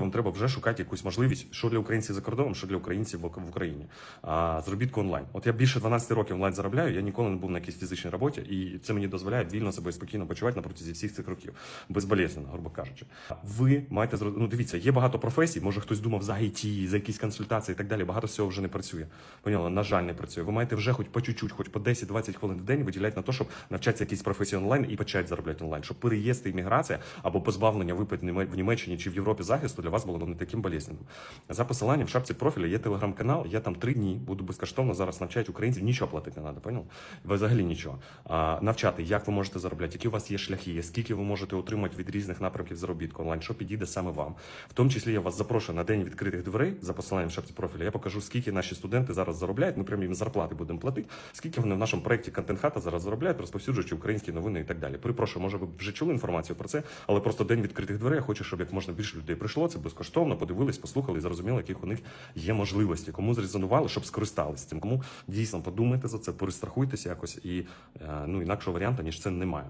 Вам треба вже шукати якусь можливість, що для українців за кордоном, що для українців в Україні. А заробітку онлайн. От я більше 12 років онлайн заробляю. Я ніколи не був на якійсь фізичній роботі, і це мені дозволяє вільно себе спокійно почувати на протязі всіх цих років, безболезненно, грубо кажучи. Ви маєте зро- ну, дивіться, є багато професій. Може хтось думав за IT, за якісь консультації і так далі. Багато всього вже не працює. Поняла, на жаль, не працює. Ви маєте вже хоч по чуть-чуть, хоч по 10-20 хвилин в день виділяти на те, щоб навчатися якісь професії онлайн і почати заробляти онлайн, щоб переїзд і імміграція або позбавлення випит в Німеччині чи в Європі захисту для вас було не таким болезненним. За посиланням в шапці профіля є телеграм-канал. Я там три дні буду безкоштовно зараз навчати українців. Нічого платити не треба, понял? Взагалі нічого. А, навчати, як ви можете заробляти, які у вас є шляхи, скільки ви можете отримати від різних напрямків заробітку онлайн, що підійде саме вам. В тому числі я вас запрошую на день відкритих дверей за посиланням в шапці профіля. Я покажу, скільки наші студенти зараз заробляють. Ми прямо їм зарплати будемо платити. Скільки вони в нашому проєкті контент хата зараз заробляють, розповсюджуючи українські новини і так далі. Перепрошую, може ви вже чули інформацію про це, але просто день відкритих дверей. Я хочу, щоб як можна більше людей прийшло. Безкоштовно, подивились, послухали і зрозуміли, яких у них є можливості. Кому зрезонували, щоб скористалися цим. Кому дійсно подумайте за це, перестрахуйтеся якось і е, ну інакшого варіанту ніж це немає.